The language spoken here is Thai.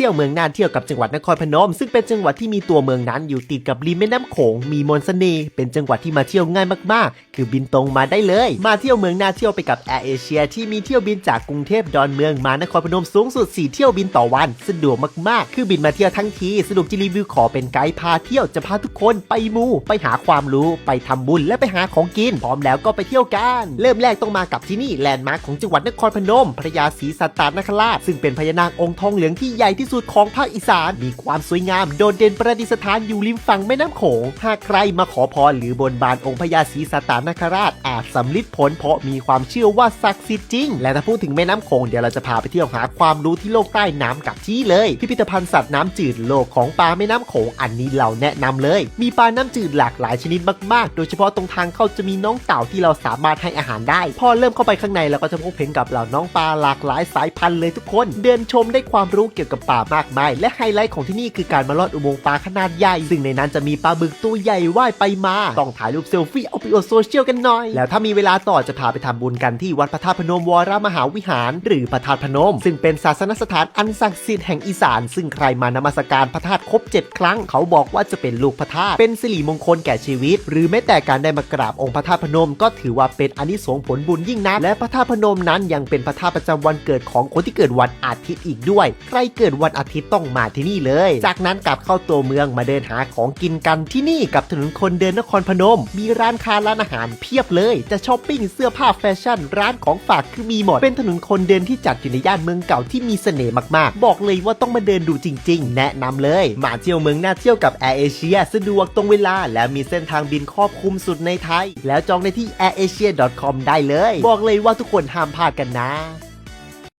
เที่ยวเมืองน่านเที่ยวกับจังหวัดนครพนม ซึ่งเป็นจังหวัดที่มีตัวเมืองนั้นอยู่ติดกับริมแม่น้ำโขงมีมนต์เสน่ห์เป็นจังหวัดที่มาเที่ยวง่ายมากๆ คือบินตรงมาได้เลย มาเที่ยวเมืองน่านเที่ยวไปกับแอร์เอเชียที่มีเที่ยวบินจากกรุงเทพดอนเมืองมานครพนมสูงสุด 4 เที่ยวบินต่อวัน สะดวกมากๆ คือบินมาเที่ยวทั้งทีสะดวกจะรีวิวขอเป็นไกด์พาเที่ยวจะพาทุกคนไปมูไปหาความรู้ไปทำบุญและไปหาของกินพร้อมแล้วก็ไปเที่ยวกันเริ่มแรกต้องมากับที่นี่แลนด์มาร์คของจังหวัดนครพนมพระยาศรีสัตตานคราชซึ่งเป็นพญานาคองค์ทองเหลืองที่ใหญ่ที่สุดของภาคอีสาน มีความสวยงามโดดเด่นประดิษฐานอยู่ริมฝั่งแม่น้ำโขง หากใครมาขอพรหรือบนบานองค์พญาศรีสตานคราชอาจสำลิดผลเพราะมีความเชื่อว่าศักดิ์สิทธิ์จริง และถ้าพูดถึงแม่น้ำโขงเดี๋ยวเราจะพาไปเที่ยวหาความรู้ที่โลกใต้น้ำกับที่เลย พิพิธภัณฑ์สัตว์น้ำจืดโลกของปลาแม่น้ำโขงอันนี้เราแนะนำเลย มีปลาน้ำจืดหลากหลายชนิดมากๆ โดยเฉพาะตรงทางเข้าจะมีน้องเต่าที่เราสามารถให้อาหารได้ พอเริ่มเข้าไปข้างในเราก็จะพบเห็นกับเหล่าน้องปลาหลากหลายสายพันธุ์เลยทุกคน เดินชมได้ความรู้เกี่ยวกับป่ามากมาย และไฮไลท์ของที่นี่คือการมาลอดอุโมงค์ปลาขนาดใหญ่ ซึ่งในนั้นจะมีปลาบึกตัวใหญ่ว่ายไปมา ต้องถ่ายรูปเซลฟี่เอาไปอวดโซเชียลกันหน่อย แล้วถ้ามีเวลาต่อจะพาไปทำบุญกันที่วัดพระธาตุพนมวรมหาวิหาร หรือพระธาตุพนม ซึ่งเป็นศาสนสถานอันศักดิ์สิทธิ์แห่งอีสาน ซึ่งใครมานมัสการพระธาตุครบ 7 ครั้ง เขาบอกว่าจะเป็นลูกพระธาตุเป็นสิริมงคลแก่ชีวิต หรือแม้แต่การได้มากราบองค์พระธาตุพนม ก็ถือว่าเป็นอนิสงส์ผลบุญยิ่งนักและพระธาตุพนมนั้นยังเป็นพระธาตุประจำวันเกิดของคนที่เกิดวันอาทิตย์อีกด้วย ใครเกิดวันอาทิตย์ต้องมาที่นี่เลย จากนั้นกลับเข้าตัวเมืองมาเดินหาของกินกันที่นี่กับถนนคนเดินนครพนม มีร้านค้าร้านอาหารเพียบเลย จะช้อปปิ้งเสื้อผ้าแฟชั่น ร้านของฝากคือมีหมด เป็นถนนคนเดินที่จัดอยู่ในย่านเมืองเก่าที่มีเสน่ห์มากๆ บอกเลยว่าต้องมาเดินดูจริง ๆ แนะนำเลย มาเที่ยวเมืองน่าเที่ยวกับแอร์เอเชียสะดวกตรงเวลา และมีเส้นทางบินครอบคลุมสุดในไทย แล้วจองได้ที่ airasia.com ได้เลย บอกเลยว่าทุกคนห้ามพลาดกันนะ